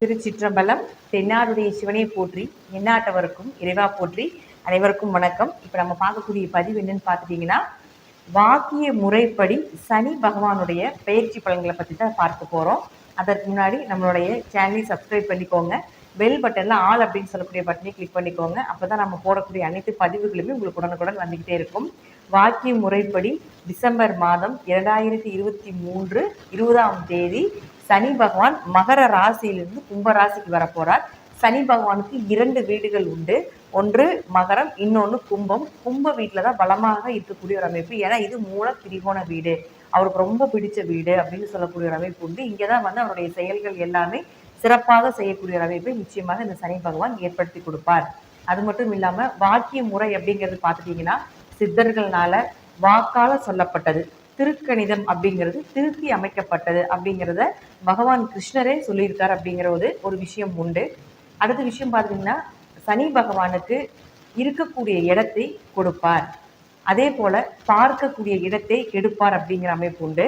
திருச்சிற்றம்பலம் தென்னாருடைய சிவனை போற்றி என்னாட்டவருக்கும் இறைவா போற்றி அனைவருக்கும் வணக்கம். இப்போ நம்ம பார்க்கக்கூடிய பதிவு என்னன்னு பார்த்துட்டீங்கன்னா வாக்கிய முறைப்படி சனி பகவானுடைய பயிற்சி பலன்களை பற்றி தான் பார்க்க போகிறோம் அதற்கு முன்னாடி நம்மளுடைய சேனலை சப்ஸ்கிரைப் பண்ணிக்கோங்க. பெல் பட்டனில் ஆல் அப்படின்னு சொல்லக்கூடிய பட்டனை கிளிக் பண்ணிக்கோங்க. அப்போ தான் நம்ம போடக்கூடிய அனைத்து பதிவுகளுமே உங்களுக்கு உடனுக்குடன் வந்துக்கிட்டே இருக்கும். வாக்கிய முறைப்படி டிசம்பர் மாதம் இரண்டாயிரத்தி இருபத்தி மூன்று இருபதாம் தேதி சனி பகவான் மகர ராசியிலிருந்து கும்ப ராசிக்கு சனி பகவானுக்கு இரண்டு வீடுகள் உண்டு. ஒன்று மகரம் இன்னொன்று கும்பம். கும்ப வீட்டில் தான் பலமாக இருக்கக்கூடிய ஒரு அமைப்பு. ஏன்னா இது மூல திரிகோண வீடு. அவருக்கு ரொம்ப பிடிச்ச வீடு அப்படின்னு சொல்லக்கூடிய ஒரு அமைப்பு உண்டு. இங்கே தான் வந்து அவருடைய செயல்கள் எல்லாமே சிறப்பாக செய்யக்கூடிய ஒரு அமைப்பை நிச்சயமாக இந்த சனி பகவான் ஏற்படுத்தி கொடுப்பார். அது மட்டும் இல்லாமல் வாக்கிய முறை அப்படிங்கிறது பார்த்துட்டிங்கன்னா சித்தர்கள்னால வாக்கால சொல்லப்பட்டது திருக்கணிதம் அப்படிங்கிறது திருத்தி அமைக்கப்பட்டது அப்படிங்கிறத பகவான் கிருஷ்ணரே சொல்லியிருக்கார் அப்படிங்கிற ஒரு ஒரு விஷயம் உண்டு. அடுத்த விஷயம் பார்த்தீங்கன்னா சனி பகவானுக்கு இருக்கக்கூடிய இடத்தை கொடுப்பார். அதே போல பார்க்கக்கூடிய இடத்தை கெடுப்பார் அப்படிங்கிற அமைப்பு உண்டு.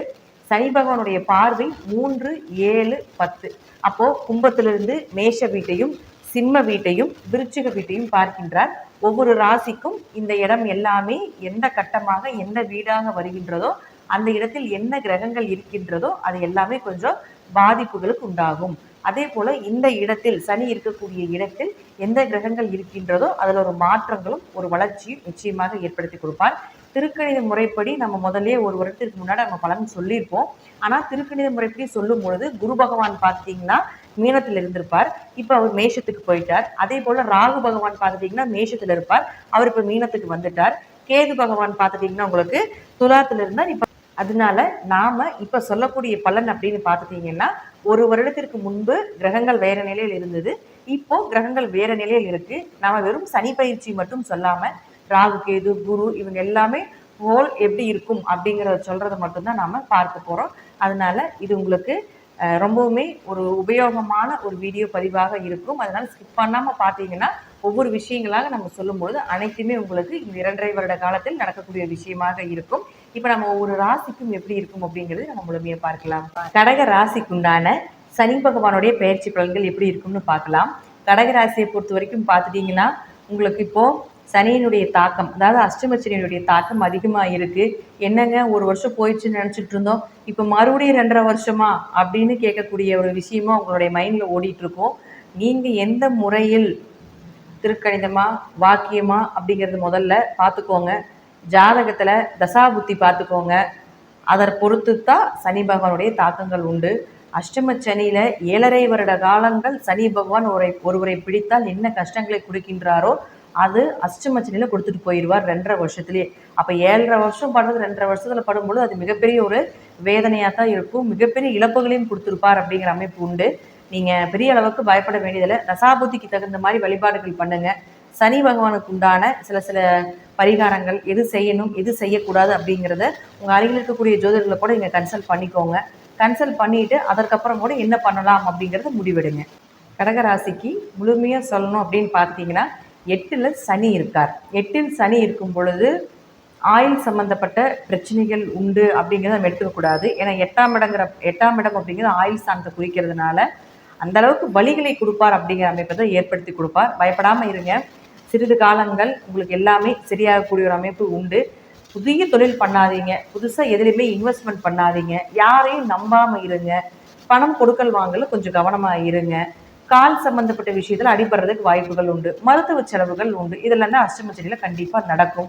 சனி பகவானுடைய பார்வை மூன்று ஏழு பத்து. அப்போ கும்பத்திலிருந்து மேஷ வீட்டையும் சிம்ம வீட்டையும் விருச்சிக வீட்டையும் பார்க்கின்றார். ஒவ்வொரு ராசிக்கும் இந்த இடம் எல்லாமே எந்த கட்டமாக எந்த வீடாக வருகின்றதோ அந்த இடத்தில் என்ன கிரகங்கள் இருக்கின்றதோ அது எல்லாமே கொஞ்சம் பாதிப்புகளுக்கு உண்டாகும். அதே போல இந்த இடத்தில் சனி இருக்கக்கூடிய இடத்தில் எந்த கிரகங்கள் இருக்கின்றதோ அதில் ஒரு மாற்றங்களும் ஒரு வளர்ச்சியும் நிச்சயமாக ஏற்படுத்தி கொடுப்பார். திருக்கணித முறைப்படி நம்ம முதல்ல ஒரு வருடத்திற்கு முன்னாடி நம்ம பலன் சொல்லியிருப்போம். ஆனால் திருக்கணித முறைப்படி சொல்லும் பொழுது குரு பகவான் பார்த்தீங்கன்னா மீனத்தில் இருந்திருப்பார். இப்போ அவர் மேஷத்துக்கு போயிட்டார். அதே போல் ராகு பகவான் பார்த்துட்டிங்கன்னா மேஷத்தில் இருப்பார். அவர் இப்போ மீனத்துக்கு வந்துட்டார். கேது பகவான் பார்த்துட்டிங்கன்னா உங்களுக்கு துலாத்தில் இருந்தார். இப்போ அதனால நாம இப்போ சொல்லக்கூடிய பலன் அப்படின்னு பார்த்துட்டிங்கன்னா ஒரு வருடத்திற்கு முன்பு கிரகங்கள் வேற நிலையில் இருந்தது. இப்போ கிரகங்கள் வேற நிலையில் இருக்கு. நாம் வெறும் சனி பயிற்சி மட்டும் சொல்லாமல் ராகு கேது குரு இவங்க எல்லாமே ஹோல் எப்படி இருக்கும் அப்படிங்கிறத சொல்கிறத மட்டும்தான் நாம் பார்க்க போகிறோம் அதனால இது உங்களுக்கு ரொம்பவுமே ஒரு உபயோகமான ஒரு வீடியோ பதிவாக இருக்கும். அதனால் ஸ்கிப் பண்ணாமல் பார்த்தீங்கன்னா ஒவ்வொரு விஷயங்களாக நம்ம சொல்லும்போது அனைத்துமே உங்களுக்கு இந்த இரண்டரை வருட காலத்தில் நடக்கக்கூடிய விஷயமாக இருக்கும். இப்போ நம்ம ஒவ்வொரு ராசிக்கும் எப்படி இருக்கும் அப்படிங்கிறது நம்ம முழுமையாக பார்க்கலாம். கடக ராசிக்குண்டான சனி பகவானுடைய பயிற்சி பலன்கள் எப்படி இருக்கும்னு பார்க்கலாம். கடக ராசியை பொறுத்த வரைக்கும் பார்த்துட்டிங்கன்னா உங்களுக்கு இப்போது சனியினுடைய தாக்கம் அதாவது அஷ்டமசனியினுடைய தாக்கம் அதிகமாக இருக்குது என்னங்க ஒரு வருஷம் போயிடுச்சுன்னு நினச்சிட்டு இருந்தோம். இப்போ மறுபடியும் ரெண்டரை வருஷமா அப்படின்னு கேட்கக்கூடிய ஒரு விஷயமா உங்களுடைய மைண்டில் ஓடிட்டுருக்கோம் நீங்கள் எந்த முறையில் திருக்கணிதமா வாக்கியமா அப்படிங்கிறது முதல்ல பார்த்துக்கோங்க. ஜாதகத்தில் தசாபுத்தி பார்த்துக்கோங்க. அதை பொறுத்து தான் சனி பகவானுடைய தாக்கங்கள் உண்டு. அஷ்டம சனியில் ஏழரை வருட காலங்கள் சனி பகவான் ஒருவரை ஒருவரை பிடித்தால் என்ன கஷ்டங்களை கொடுக்கின்றாரோ அது அஷ்டம கொடுத்துட்டு போயிடுவார் ரெண்டரை வருஷத்துலேயே. அப்போ ஏழரை வருஷம் படுறது ரெண்டரை வருஷத்தில் படும்பொழுது அது மிகப்பெரிய ஒரு வேதனையாக தான் இருக்கும். மிகப்பெரிய இழப்புகளையும் கொடுத்துருப்பார் அப்படிங்கிற அமைப்பு உண்டு. நீங்கள் பெரிய அளவுக்கு பயப்பட வேண்டியதில்லை. தசாபுத்திக்கு தகுந்த மாதிரி வழிபாடுகள் பண்ணுங்கள் சனி பகவானுக்கு உண்டான சில சில பரிகாரங்கள் எது செய்யணும் எது செய்யக்கூடாது அப்படிங்கிறத உங்கள் அருகில் இருக்கக்கூடிய ஜோதிடர்களை கூட நீங்கள் கன்சல்ட் பண்ணிக்கோங்க. கன்சல்ட் பண்ணிட்டு அதற்கப்புறம் கூட என்ன பண்ணலாம் அப்படிங்கிறத முடிவெடுங்க. கடகராசிக்கு முழுமையாக சொல்லணும் அப்படின்னு பார்த்தீங்கன்னா எட்டில் சனி இருக்கார். எட்டில் சனி இருக்கும் பொழுது ஆயில் சம்பந்தப்பட்ட பிரச்சனைகள் உண்டு அப்படிங்கிறத நம்ம எடுத்துக்கக்கூடாது ஏன்னா எட்டாம் இடங்கிற எட்டாம் இடம் அப்படிங்கிறது ஆயில் சார்ந்த குறிக்கிறதுனால அந்த அளவுக்கு வழிகளை கொடுப்பார் அப்படிங்கிற அமைப்பை தான் ஏற்படுத்தி கொடுப்பார். பயப்படாமல் இருங்க. சிறிது காலங்கள் உங்களுக்கு எல்லாமே சரியாகக்கூடிய ஒரு அமைப்பு உண்டு. புதிய தொழில் பண்ணாதீங்க. புதுசாக எதுலையுமே இன்வெஸ்ட்மெண்ட் பண்ணாதீங்க. யாரையும் நம்பாமல் இருங்க. பணம் கொடுக்கல் வாங்கல கொஞ்சம் கவனமாக இருங்க. கால் சம்பந்தப்பட்ட விஷயத்தில் அடிபடுறதுக்கு வாய்ப்புகள் உண்டு. மருத்துவ செலவுகள் உண்டு. இதெல்லாம் தான் அஷ்டமச்சனியில் கண்டிப்பாக நடக்கும்.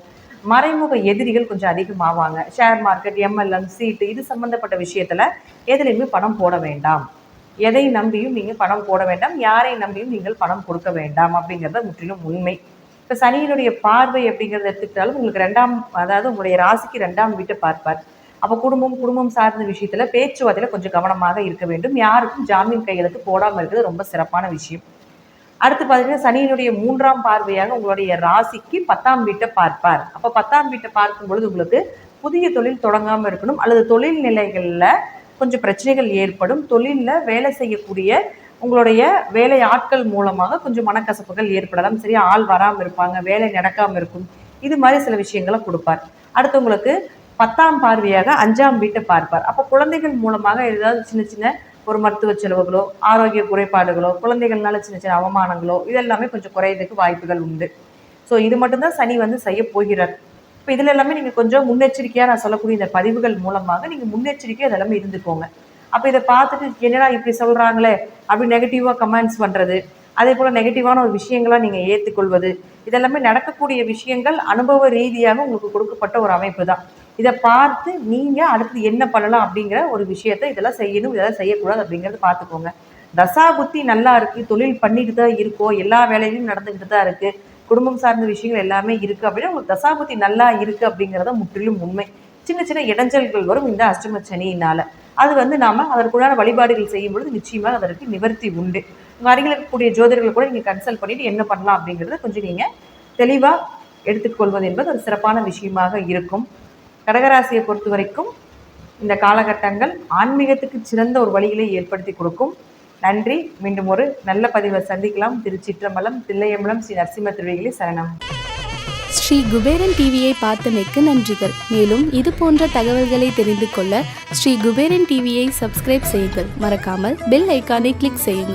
மறைமுக எதிரிகள் கொஞ்சம் அதிகமாவாங்க. ஷேர் மார்க்கெட் எம்எல்எம் சீட்டு இது சம்பந்தப்பட்ட விஷயத்தில் எதுலையுமே பணம் போட வேண்டாம். எதை நம்பியும் நீங்கள் பணம் போட வேண்டாம். யாரை நம்பியும் நீங்கள் பணம் கொடுக்க வேண்டாம் அப்படிங்கிறத முற்றிலும் உண்மை. இப்போ சனியினுடைய பார்வை அப்படிங்கிறத எடுத்துக்கிட்டாலும் உங்களுக்கு ரெண்டாம் அதாவது உங்களுடைய ராசிக்கு ரெண்டாம் வீட்டை பார்ப்பார். அப்போ குடும்பம் குடும்பம் சார்ந்த விஷயத்துல பேச்சுவார்த்தையில கொஞ்சம் கவனமாக இருக்க வேண்டும். யாருக்கும் ஜாமீன் கையெழுத்து போடாமல் இருக்கிறது ரொம்ப சிறப்பான விஷயம். அடுத்து பார்த்தீங்கன்னா சனியினுடைய மூன்றாம் பார்வையாக உங்களுடைய ராசிக்கு பத்தாம் வீட்டை பார்ப்பார். அப்போ பத்தாம் வீட்டை பார்க்கும் பொழுது உங்களுக்கு புதிய தொழில் தொடங்காமல் இருக்கணும். அல்லது தொழில் நிலைகளில் கொஞ்சம் பிரச்சனைகள் ஏற்படும். தொழிலில் வேலை செய்யக்கூடிய உங்களுடைய வேலை ஆட்கள் மூலமாக கொஞ்சம் மனக்கசப்புகள் ஏற்படலாம். சரியா ஆள் வராமல் இருப்பாங்க வேலை நடக்காமல் இருக்கும். இது மாதிரி சில விஷயங்களை கொடுப்பார். அடுத்து உங்களுக்கு பத்தாம் பார்வையாக அஞ்சாம் வீட்டை பார்ப்பார். அப்போ குழந்தைகள் மூலமாக ஏதாவது சின்ன சின்ன ஒரு மருத்துவ செலவுகளோ ஆரோக்கிய குறைபாடுகளோ குழந்தைகள்னால சின்ன சின்ன அவமானங்களோ இதெல்லாமே கொஞ்சம் குறையிறதுக்கு வாய்ப்புகள் உண்டு. ஸோ இது மட்டும்தான் சனி வந்து செய்ய போகிறார். இப்போ இதில் எல்லாமே நீங்கள் கொஞ்சம் முன்னெச்சரிக்கையாக நான் சொல்லக்கூடிய இந்த பதிவுகள் மூலமாக நீங்கள் முன்னெச்சரிக்கையாக இதெல்லாமே இருந்துக்கோங்க. அப்போ இதை பார்த்துட்டு என்னடா இப்படி சொல்கிறாங்களே அப்படி நெகட்டிவாக கமெண்ட்ஸ் பண்ணுறது அதே போல் நெகட்டிவான ஒரு விஷயங்களாக நீங்கள் ஏற்றுக்கொள்வது இதெல்லாமே நடக்கக்கூடிய விஷயங்கள் அனுபவ ரீதியாக உங்களுக்கு கொடுக்கப்பட்ட ஒரு அமைப்பு தான். இதை பார்த்து நீங்கள் அடுத்து என்ன பண்ணலாம் அப்படிங்கிற ஒரு விஷயத்த இதெல்லாம் செய்யணும் இதெல்லாம் செய்யக்கூடாது அப்படிங்கிறத பார்த்துக்கோங்க. தசா புத்தி நல்லா இருக்குது தொழில் பண்ணிட்டு தான் இருக்கோ எல்லா வேலையிலும் நடந்துக்கிட்டு தான் இருக்குது குடும்பம் சார்ந்த விஷயங்கள் எல்லாமே இருக்குது அப்படின்னா உங்களுக்கு தசாபுத்தி நல்லா இருக்குது அப்படிங்கிறத முற்றிலும் உண்மை. சின்ன சின்ன இடைஞ்சல்கள் வரும் இந்த அஷ்டம சனியினால். அது வந்து நாம் அதற்குள்ளான வழிபாடுகள் செய்யும் பொழுது நிச்சயமாக அதற்கு நிவர்த்தி உண்டு. உங்கள் அருகில் இருக்கக்கூடிய ஜோதிடர்கள் கூட நீங்கள் கன்சல்ட் பண்ணிவிட்டு என்ன பண்ணலாம் அப்படிங்கிறத கொஞ்சம் நீங்கள் தெளிவாக எடுத்துக்கொள்வது என்பது ஒரு சிறப்பான விஷயமாக இருக்கும். கடகராசியை பொறுத்த வரைக்கும் இந்த காலகட்டங்கள் ஆன்மீகத்துக்கு சிறந்த ஒரு வழிகளை ஏற்படுத்தி கொடுக்கும். நன்றி. மீண்டும் ஒரு நல்ல பதிவை சந்திக்கலாம். திருச்சிற்றம்பலம் தில்லையம்பலம் ஸ்ரீ நரசிம்ம திருவிகளி சரணம். ஸ்ரீ குபேரன் டிவியை பார்த்தமைக்கு நன்றிகள். மேலும் இது போன்ற தகவல்களை தெரிந்து கொள்ள ஸ்ரீ குபேரன் டிவியை சப்ஸ்கிரைப் செய்யுங்கள். மறக்காமல் பெல் ஐக்கானை கிளிக் செய்யுங்கள்.